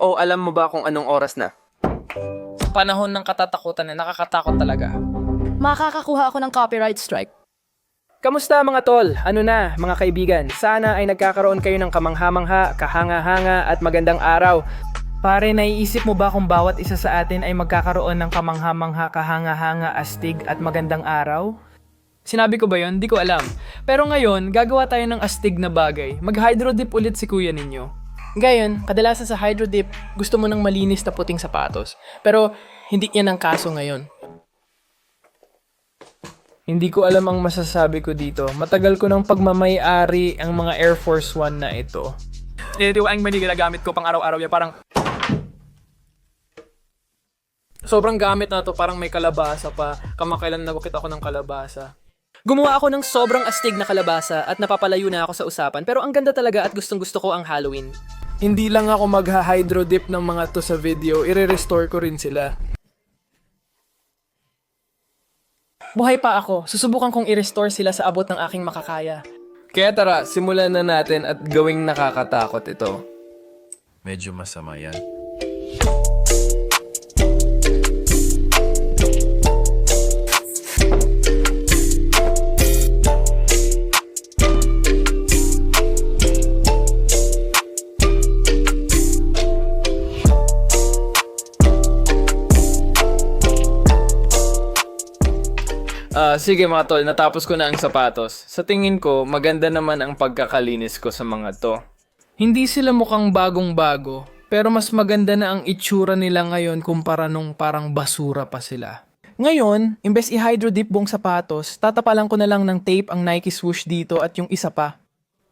O alam mo ba kung anong oras na? Sa panahon ng katatakutan na nakakatakot talaga. Makakakuha ako ng copyright strike. Kamusta mga tol? Ano na, mga kaibigan? Sana ay nagkakaroon kayo ng kamangha-mangha, kahanga-hanga at magandang araw. Pare, naiisip mo ba kung bawat isa sa atin ay magkakaroon ng kamangha-mangha, kahanga-hanga, astig at magandang araw? Sinabi ko ba yon? Di ko alam. Pero ngayon, gagawa tayo ng astig na bagay. Mag-hydro dip ulit si kuya ninyo. Ngayon, kadalasan sa hydro dip, gusto mo ng malinis na puting sapatos. Pero, hindi yan ang kaso ngayon. Hindi ko alam ang masasabi ko dito. Matagal ko ng pagmamay-ari ang mga Air Force One na ito. Ito ang mani ginagamit ko pang araw-araw yan. Parang... Sobrang gamit na to. Parang may kalabasa pa. Kamakailan nagukit ako ng kalabasa. Gumawa ako ng sobrang astig na kalabasa at napapalayo na ako sa usapan. Pero ang ganda talaga at gustong gusto ko ang Halloween. Hindi lang ako magha-hydro dip ng mga to sa video. Ire-restore ko rin sila. Buhay pa ako. Susubukan kong i-restore sila sa abot ng aking makakaya. Kaya tara, simulan na natin at gawing nakakatakot ito. Medyo masama yan. Ah, sige mga tol, natapos ko na ang sapatos. Sa tingin ko, maganda naman ang pagkakalinis ko sa mga to. Hindi sila mukhang bagong-bago, pero mas maganda na ang itsura nila ngayon kumpara nung parang basura pa sila. Ngayon, imbes i-hydro dip buong sapatos, tatapalan ko na lang ng tape ang Nike swoosh dito at yung isa pa.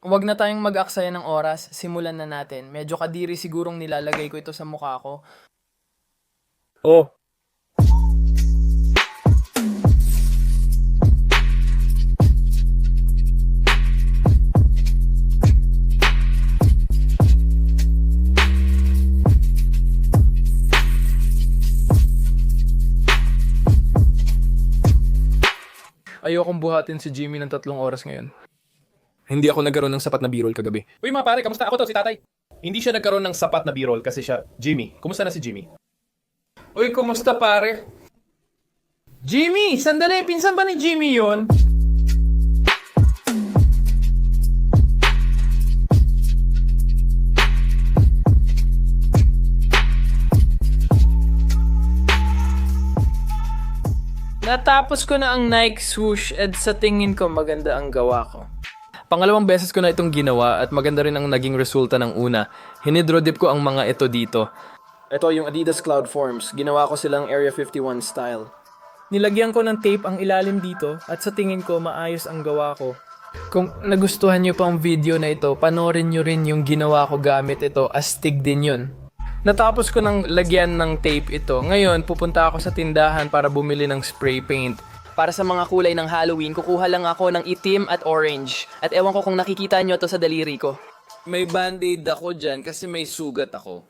Huwag na tayong mag-aksaya ng oras, simulan na natin. Medyo kadiri sigurong nilalagay ko ito sa mukha ko. Oh, Ayokong buhatin si Jimmy ng tatlong oras ngayon. Hindi ako nagkaroon ng sapat na b-roll kagabi. Uy mga pare, kamusta? Ako to, si tatay. Hindi siya nagkaroon ng sapat na b-roll kasi siya, Jimmy. Kumusta na si Jimmy? Uy, kumusta pare? Jimmy! Sandali! Pinsan ba ni Jimmy yon? Natapos ko na ang Nike swoosh at sa tingin ko maganda ang gawa ko. Pangalawang beses ko na itong ginawa at maganda rin ang naging resulta ng una. Hinidrodip ko ang mga ito dito. Ito yung Adidas Cloud Forms. Ginawa ko silang Area 51 style. Nilagyan ko ng tape ang ilalim dito at sa tingin ko maayos ang gawa ko. Kung nagustuhan nyo pa ang video na ito, panoorin nyo rin yung ginawa ko gamit ito. Astig din yun. Natapos ko ng lagyan ng tape ito. Ngayon, pupunta ako sa tindahan para bumili ng spray paint. Para sa mga kulay ng Halloween, kukuha lang ako ng itim at orange. At ewan ko kung nakikita nyo to sa daliri ko. May band-aid ako dyan kasi may sugat ako.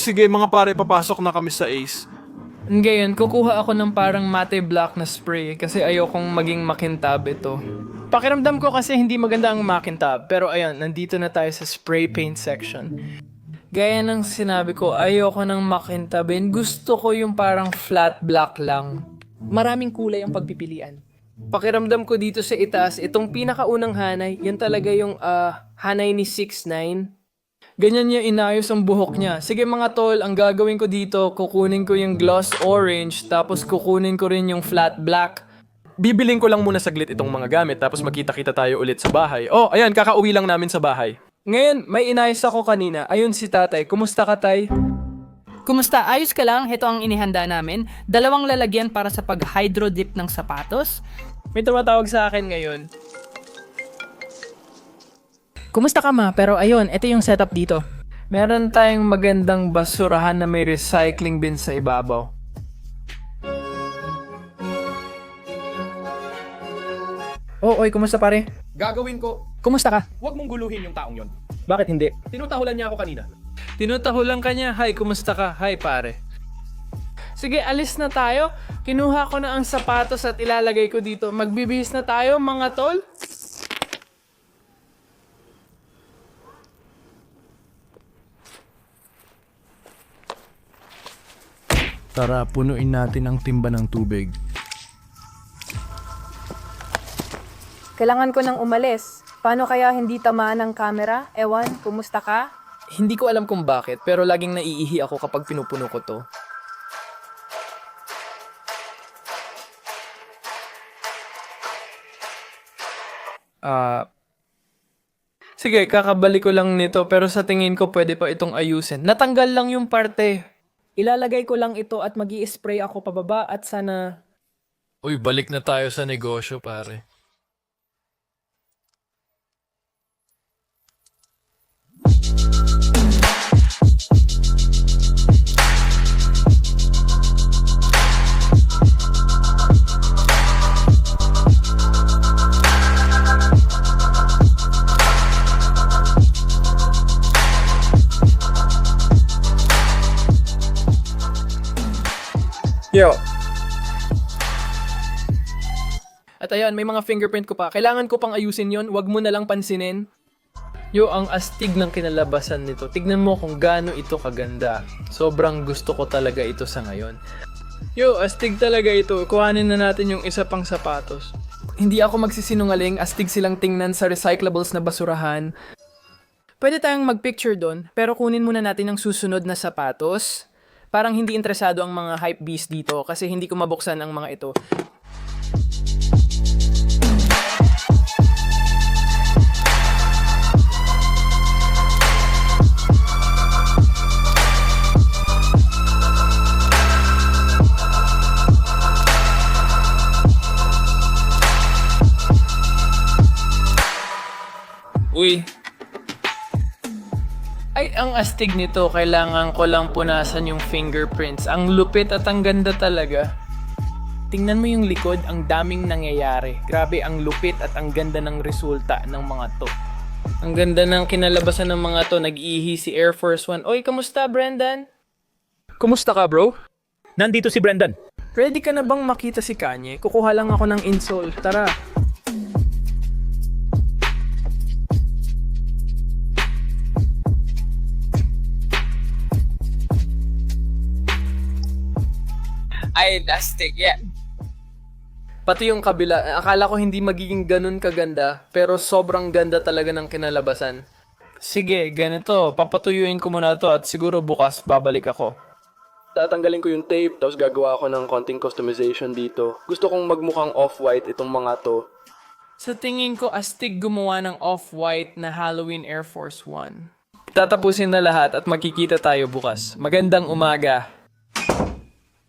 Sige mga pare, papasok na kami sa Ace. Ngayon, kukuha ako ng parang matte black na spray kasi ayokong maging makintab ito. Pakiramdam ko kasi hindi maganda ang makintab pero ayun, nandito na tayo sa spray paint section. Gaya ng sinabi ko, ayoko ng makintabin. Gusto ko yung parang flat black lang. Maraming kulay ang pagpipilian. Pakiramdam ko dito sa itaas, itong pinakaunang hanay, yan talaga yung ah, hanay ni 6'9". Ganyan niya inayos ang buhok niya. Sige mga tol, ang gagawin ko dito, kukunin ko yung gloss orange, tapos kukunin ko rin yung flat black. Bibiling ko lang muna saglit itong mga gamit tapos magkita-kita tayo ulit sa bahay. Oh, ayan, kakauwi lang namin sa bahay. Ngayon, may inayos ako kanina. Ayun si tatay. Kumusta ka, tay? Kumusta? Ayos ka lang? Ito ang inihanda namin. Dalawang lalagyan para sa pag-hydro dip ng sapatos. May tumatawag sa akin ngayon. Kumusta ka ma? Pero ayun, ito yung setup dito. Meron tayong magandang basurahan na may recycling bin sa ibabaw. Oh, oy, kumusta pare? Gagawin ko. Kumusta ka? Huwag mong guluhin yung taong yon. Bakit hindi? Tinutahulan niya ako kanina. Tinutahulan ka niya, hi, kumusta ka? Hi, pare. Sige, alis na tayo. Kinuha ko na ang sapatos at ilalagay ko dito. Magbibihis na tayo, mga tol. Tara, punuin natin ang timba ng tubig. Kailangan ko nang umalis. Paano kaya hindi tamaan ng camera? Ewan, kumusta ka? Hindi ko alam kung bakit, pero laging naiihi ako kapag pinupuno ko to. Ah... sige, kakabalik ko lang nito pero sa tingin ko pwede pa itong ayusin. Natanggal lang yung parte. Ilalagay ko lang ito at mag spray ako pababa at sana... Uy, balik na tayo sa negosyo, pare. Yo. At ayan, may mga fingerprint ko pa. Kailangan ko pang ayusin yon. Huwag mo na lang pansinin. Yo, ang astig ng kinalabasan nito. Tignan mo kung gaano ito kaganda. Sobrang gusto ko talaga ito sa ngayon. Yo, astig talaga ito. Kuhanin na natin yung isa pang sapatos. Hindi ako magsisinungaling, astig silang tingnan sa recyclables na basurahan. Pwede tayong mag-picture doon, pero kunin muna natin ang susunod na sapatos. Parang hindi interesado ang mga hype beast dito kasi hindi ko mabuksan ang mga ito. Uy. Ay, ang astig nito. Kailangan ko lang punasan yung fingerprints. Ang lupit at ang ganda talaga. Tingnan mo yung likod, ang daming nangyayari. Grabe, ang lupit at ang ganda ng resulta ng mga to. Ang ganda ng kinalabasan ng mga to. Nag-ihi si Air Force One. Oy, kamusta, Brendan? Kumusta ka, bro? Nandito si Brendan. Ready ka na bang makita si Kanye? Kukuha lang ako ng insole. Tara. Ay, plastic, yeah. Pati yung kabila, akala ko hindi magiging ganun kaganda, pero sobrang ganda talaga ng kinalabasan. Sige, ganito, papatuyuin ko muna to at siguro bukas babalik ako. Tatanggalin ko yung tape, tapos gagawa ako ng konting customization dito. Gusto kong magmukhang off-white itong mga to. Sa tingin ko, astig gumawa ng off-white na Halloween Air Force One. Tatapusin na lahat at magkikita tayo bukas. Magandang umaga.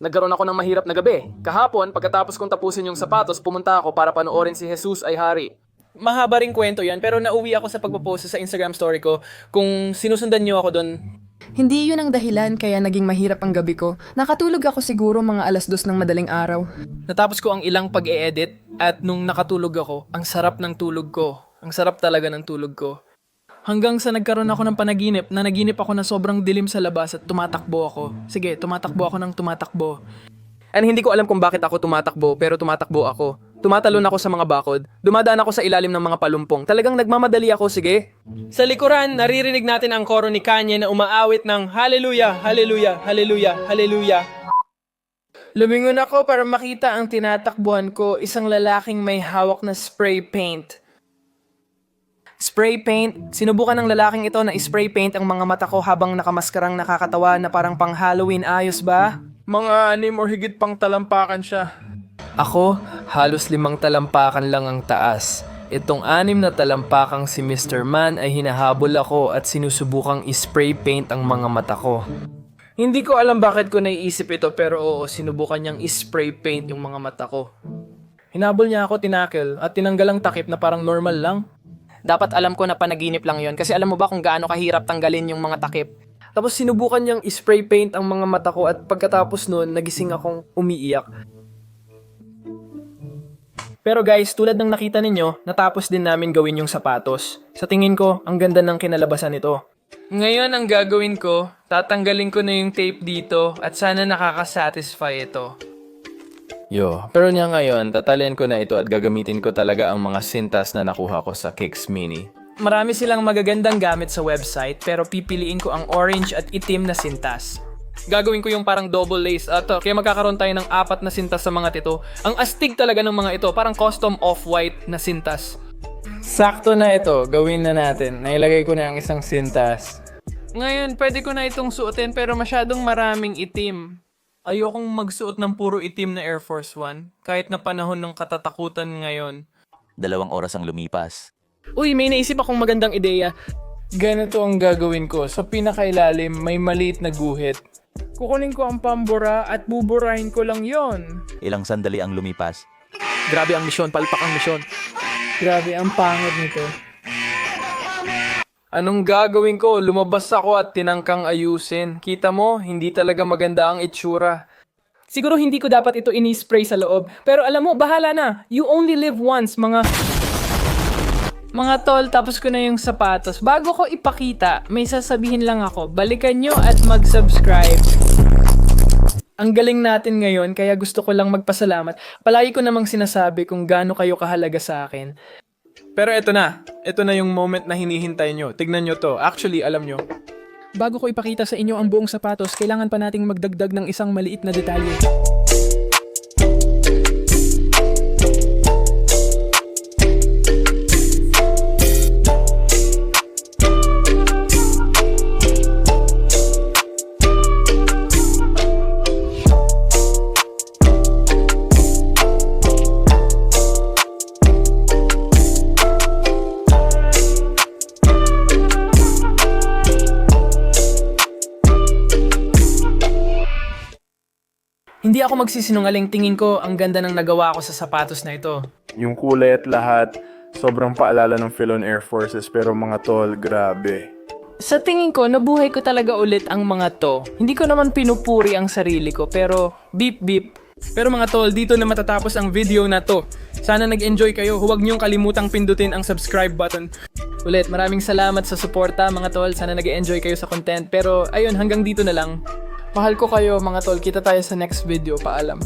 Nagkaroon ako ng mahirap na gabi. Kahapon, pagkatapos kong tapusin yung sapatos, pumunta ako para panoorin si Jesus ay hari. Mahaba ring kwento yan, pero nauwi ako sa pagpapost sa Instagram story ko. Kung sinusundan niyo ako doon, Hindi yun ang dahilan kaya naging mahirap ang gabi ko. Nakatulog ako siguro mga alas dos ng madaling araw. natapos ko ang ilang pag-e-edit at nung nakatulog ako, ang sarap ng tulog ko. Ang sarap talaga ng tulog ko. Hanggang sa nagkaroon ako ng panaginip na naginip ako na sobrang dilim sa labas at tumatakbo ako. Sige, tumatakbo ako ng tumatakbo. And hindi ko alam kung bakit ako tumatakbo, pero tumatakbo ako. Tumatalon ako sa mga bakod. Dumadaan ako sa ilalim ng mga palumpong. Talagang nagmamadali ako, sige. Sa likuran, naririnig natin ang koro ni Kanye na umaawit ng Hallelujah, Hallelujah, Hallelujah, Hallelujah. Lumingon ako para makita ang tinatakbuhan ko, isang lalaking may hawak na spray paint. Spray paint? Sinubukan ng lalaking ito na spray paint ang mga mata ko habang nakamaskarang nakakatawa na parang pang Halloween ayos ba? Mga anim or higit pang talampakan siya. Ako, halos limang talampakan lang ang taas. Itong anim na talampakang si Mr. Man ay hinahabol ako at sinusubukang spray paint ang mga mata ko. Hindi ko alam bakit ko naiisip ito pero oo, sinubukan niyang spray paint yung mga mata ko. Hinabol niya ako, tinakil, at tinanggal ang takip na parang normal lang. Dapat alam ko na panaginip lang yon kasi alam mo ba kung gaano kahirap tanggalin yung mga takip? Tapos sinubukan niyang spray paint ang mga mata ko at pagkatapos noon, nagising akong umiiyak. Pero guys, tulad ng nakita ninyo, natapos din namin gawin yung sapatos. Sa tingin ko, ang ganda ng kinalabasan nito. Ngayon ang gagawin ko, tatanggalin ko na yung tape dito at sana nakakasatisfy ito. Yo, pero niya ngayon, tatalin ko na ito at gagamitin ko talaga ang mga sintas na nakuha ko sa Kicks Mini. Marami silang magagandang gamit sa website pero pipiliin ko ang orange at itim na sintas. Gagawin ko yung parang double lace at uh, kaya magkakaroon tayo ng apat na sintas sa mga tito. Ang astig talaga ng mga ito, parang custom off-white na sintas. Sakto na ito. Gawin na natin. Nailagay ko na ang isang sintas. Ngayon, pwede ko na itong suotin pero masyadong maraming itim. Ayokong magsuot ng puro itim na Air Force One kahit na panahon ng katatakutan ngayon. Dalawang oras ang lumipas. Uy, may naisip akong magandang ideya. Ganito ang gagawin ko. Sa pinakailalim, may maliit na guhit. Kukunin ko ang pambura at buburahin ko lang yon. Ilang sandali ang lumipas. Grabe ang misyon, palpak ang misyon. Grabe, ang pangit nito. Anong gagawin ko? Lumabas ako at tinangkang ayusin. Kita mo, hindi talaga maganda ang itsura. Siguro hindi ko dapat ito ini-spray sa loob. Pero alam mo, bahala na. You only live once, mga... Mga tol, tapos ko na yung sapatos. Bago ko ipakita, may sasabihin lang ako. Balikan nyo at mag-subscribe. Ang galing natin ngayon, kaya gusto ko lang magpasalamat. Palagi ko namang sinasabi kung gaano kayo kahalaga sa akin. Pero eto na. Ito na yung moment na hinihintay nyo. Tignan nyo to. Actually, alam nyo. Bago ko ipakita sa inyo ang buong sapatos, kailangan pa nating magdagdag ng isang maliit na detalye. Ako magsisinungaling tingin ko ang ganda ng nagawa ko sa sapatos na ito. Yung kulay at lahat, sobrang paalala ng Philon Air Forces pero mga tol, grabe. Sa tingin ko, nabuhay ko talaga ulit ang mga to. Hindi ko naman pinupuri ang sarili ko, pero beep beep. Pero mga tol, dito na matatapos ang video na to. Sana nag-enjoy kayo. Huwag niyong kalimutang pindutin ang subscribe button. Ulit, maraming salamat sa suporta mga tol. Sana nag-enjoy kayo sa content. Pero ayun, hanggang dito na lang. Mahal ko kayo mga tol. Kita tayo sa next video. Paalam.